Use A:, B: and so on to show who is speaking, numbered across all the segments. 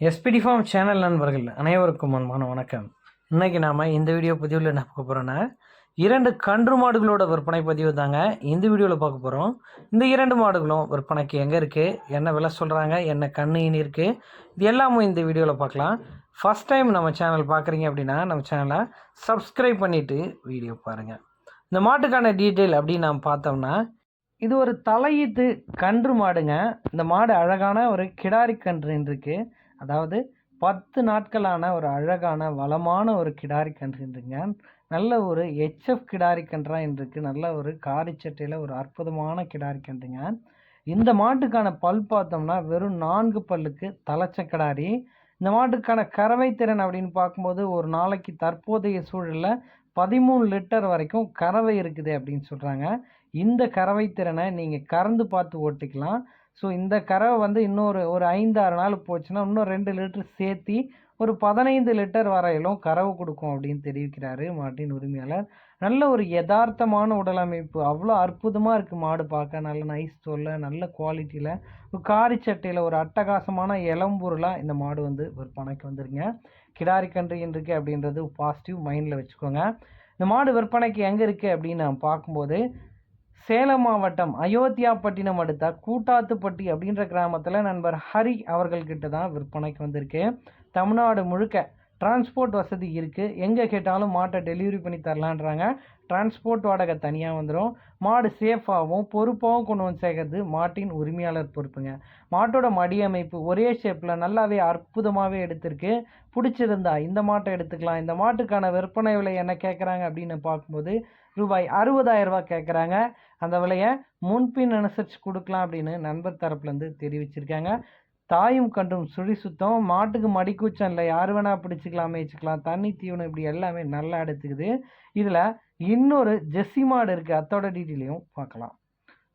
A: SPD form channel நண்பர்கள் அனைவருக்கும் அன்பான வணக்கம். இன்னைக்கு நாம் இந்த வீடியோ பதிவில் என்ன பார்க்க போகிறோன்னா இரண்டு கன்று மாடுகளோட விற்பனை பதிவு தாங்க இந்த வீடியோவில் பார்க்க போகிறோம் இந்த இரண்டு மாடுகளும் விற்பனைக்கு எங்கே இருக்குது என்ன விலை சொல்கிறாங்க என்ன கண்ணு இனி இருக்குது இது எல்லாமும் இந்த வீடியோவில் பார்க்கலாம். ஃபஸ்ட் டைம் நம்ம சேனல் பார்க்குறீங்க அப்படின்னா நம்ம சேனலை சப்ஸ்கிரைப் பண்ணிவிட்டு வீடியோ பாருங்கள் இந்த மாட்டுக்கான டீட்டெயில் அப்படின்னு நாம் பார்த்தோம்னா இது ஒரு தலையீத்து கன்று மாடுங்க. இந்த மாடு அழகான ஒரு கிடாரி கன்றுன்னு இருக்குது அதாவது பத்து நாட்களான ஒரு அழகான வளமான ஒரு கிடாரி கன்றுன்றீங்க நல்ல ஒரு ஹெச்எஃப் கிடாரி கன்றா இருக்கு நல்ல ஒரு காரிச்சட்டையில் ஒரு அற்புதமான கிடாரி கன்றுங்க. இந்த மாட்டுக்கான பல் பார்த்தோம்னா வெறும் நான்கு பல்லுக்கு தலைச்ச கிடாரி. இந்த மாட்டுக்கான கறவை திறன் அப்படின்னு பார்க்கும்போது ஒரு நாளைக்கு தற்போதைய சூழலில் பதிமூணு லிட்டர் வரைக்கும் கறவை இருக்குது அப்படின்னு சொல்கிறாங்க இந்த கறவை திறனை நீங்கள் கறந்து பார்த்து ஓட்டிக்கலாம். ஸோ இந்த கறவை வந்து இன்னொரு ஒரு ஐந்து ஆறு நாள் போச்சுன்னா இன்னும் ரெண்டு லிட்டர் சேர்த்தி ஒரு பதினைந்து லிட்டர் வரையிலும் கறவை கொடுக்கும் அப்படின்னு தெரிவிக்கிறாரு மாட்டின் உரிமையாளர். நல்ல ஒரு யதார்த்தமான உடல் அமைப்பு. அவ்வளோ அற்புதமாக இருக்குது மாடு பார்க்க. நல்ல நைஸ் தோல்ல நல்ல குவாலிட்டியில் ஒரு காரி சட்டையில் ஒரு அட்டகாசமான இளம்பொருளாக இந்த மாடு வந்து விற்பனைக்கு வந்துருங்க. கிடாரி கன்று இருக்கு அப்படின்றது பாசிட்டிவ் மைண்டில் வச்சுக்கோங்க. இந்த மாடு விற்பனைக்கு எங்கே இருக்குது அப்படின்னு நான் பார்க்கும்போது சேலம் மாவட்டம் அயோத்தியாப்பட்டினம் அடுத்த கூட்டாத்துப்பட்டி அப்படின்ற கிராமத்தில் நண்பர் ஹரி அவர்கள்கிட்ட தான் விற்பனைக்கு வந்திருக்கு. தமிழ்நாடு முழுக்க டிரான்ஸ்போர்ட் வசதி இருக்குது எங்கே கேட்டாலும் மாட்டை டெலிவரி பண்ணி தரலான்றாங்க. டிரான்ஸ்போர்ட் வாடகை தனியாக வந்துடும் மாடு சேஃபாகவும் பொறுப்பாகவும் கொண்டு வந்து சேர்க்கறது மாட்டின் உரிமையாளர் பொறுப்புங்க. மாட்டோட மடி அமைப்பு ஒரே ஷேப்பில் நல்லாவே அற்புதமாகவே எடுத்திருக்கு. பிடிச்சிருந்தா இந்த மாட்டை எடுத்துக்கலாம். இந்த மாட்டுக்கான விற்பனை விலை என்ன கேட்குறாங்க அப்படின்னு பார்க்கும்போது ரூபாய் அறுபதாயிரம் ரூபாய் கேட்குறாங்க அந்த விலையை முன்பின் அனுசரித்து கொடுக்கலாம் அப்படின்னு நண்பர் தரப்புலேருந்து தெரிவிச்சிருக்காங்க. தாயும் கன்றும் சுழி சுத்தம் மாட்டுக்கு மடிக்கூச்சம் இல்லை. யார் வேணால் பிடிச்சிக்கலாம் மேய்ச்சிக்கலாம் தண்ணி தீவனம் இப்படி எல்லாமே நல்லா எடுத்துக்குது. இதில் இன்னொரு ஜெஸ்ஸி மாடு இருக்குது அத்தோட டீட்டெயிலையும் பார்க்கலாம்.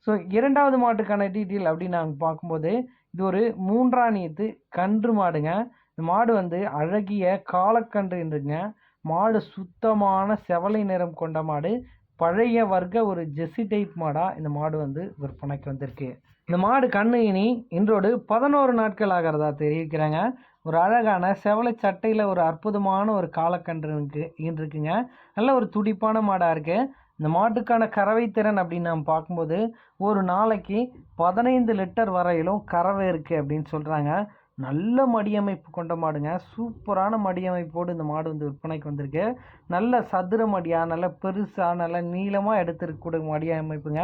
A: ஸோ இரண்டாவது மாட்டுக்கான டீட்டெயில் அப்படின்னு நாங்கள் பார்க்கும்போது இது ஒரு மூன்றாணியத்து கன்று மாடுங்க. இந்த மாடு வந்து அழகிய காலக்கன்றுன்றங்க மாடு சுத்தமான செவலை நிறம் கொண்ட மாடு. பழைய வர்க்க ஒரு ஜெஸ்ஸி டைப் மாடாக இந்த மாடு வந்து விற்பனைக்கு வந்திருக்கு. இந்த மாடு கண்ணு இனி இன்றோடு பதினோரு நாட்கள் ஆகிறதா தெரிவிக்கிறாங்க. ஒரு அழகான செவலை சட்டையில் ஒரு அற்புதமான ஒரு காலக்கன்று இருக்கு இருக்குங்க நல்ல ஒரு துடிப்பான மாடாக இருக்குது இந்த மாட்டுக்கான கறவை திறன் அப்படின்னு நம்ம பார்க்கும்போது ஒரு நாளைக்கு பதினைந்து லிட்டர் வரையிலும் கறவை இருக்குது அப்படின்னு சொல்கிறாங்க நல்ல மடியமைப்பு கொண்ட மாடுங்க. சூப்பரான மடியமைப்போடு இந்த மாடு வந்து விற்பனைக்கு வந்திருக்கு. நல்ல சதுர மடியாக நல்ல பெருசாக நல்ல நீளமாக எடுத்துருக்கக்கூடிய மடியமைப்புங்க.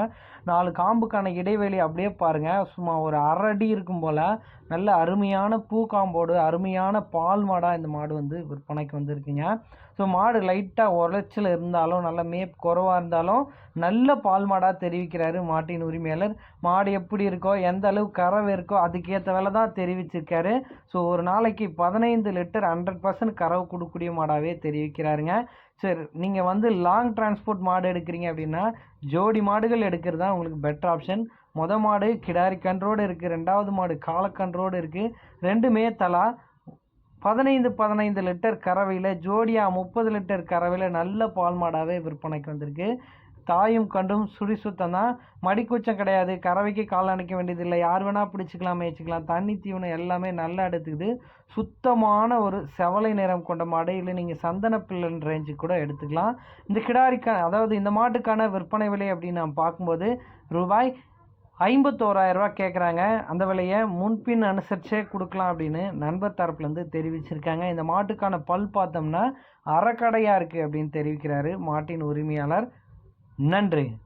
A: நாலு காம்புக்கான இடைவெளி அப்படியே பாருங்கள் சும்மா ஒரு அரடி இருக்கும் போல். நல்ல அருமையான பூ காம்போடு அருமையான பால் மாடாக இந்த மாடு வந்து விற்பனைக்கு வந்திருக்குங்க. ஸோ மாடு லைட்டாக உரைச்சல் இருந்தாலும் நல்ல மேப் குறவாக இருந்தாலும் நல்ல பால் மாடாக தெரிவிக்கிறாரு மாட்டின் உரிமையாளர். மாடு எப்படி இருக்கோ எந்த அளவு கறவை இருக்கோ அதுக்கேற்ற வேலை தான் தெரிவிச்சிருக்காரு. ஸோ ஒரு நாளைக்கு பதினைந்து லிட்டர் ஹண்ட்ரட் பர்சன்ட் கறவு கொடுக்கக்கூடிய மாடாகவே தெரிவிக்கிறாருங்க. சரி நீங்கள் வந்து லாங் டிரான்ஸ்போர்ட் மாடு எடுக்கிறீங்க அப்படின்னா ஜோடி மாடுகள் எடுக்கிறது தான் உங்களுக்கு பெட்டர் ஆப்ஷன் மொத மாடு கிடாரி கன்றோடு இருக்குது ரெண்டாவது மாடு காலக்கன்றோடு இருக்குது ரெண்டுமே தலா பதினைந்து பதினைந்து லிட்டர் கறவையில் ஜோடியாக முப்பது லிட்டர் கறவையில் நல்ல பால் மாடாகவே விற்பனைக்கு வந்திருக்கு. தாயும் கண்டும் சுடி சுத்தம் தான். மடிக்கூச்சம் கிடையாது. கறவைக்கு கால் அணைக்க வேண்டியதில்லை. யார் வேணால் பிடிச்சிக்கலாம் மேய்ச்சிக்கலாம். தண்ணி தீவனம் எல்லாமே நல்லா எடுத்துக்குது. சுத்தமான ஒரு செவலை நிறம் கொண்ட மாடு இல்லை நீங்கள் சந்தன பிள்ளன் ரேஞ்சு கூட எடுத்துக்கலாம். இந்த கிடாரிக்கான அதாவது இந்த மாட்டுக்கான விற்பனை விலை அப்படின்னு நான் பார்க்கும்போது ரூபாய் ஐம்பத்தோராயிரரூவா கேட்குறாங்க அந்த விலையை முன்பின் அனுசரிச்சே கொடுக்கலாம் அப்படின்னு நண்பர் தரப்புலேருந்து தெரிவிச்சிருக்காங்க. இந்த மாட்டுக்கான பல் பார்த்தோம்னா அறக்கடையாக இருக்குது அப்படின்னு தெரிவிக்கிறாரு மாட்டின் உரிமையாளர் நன்றி.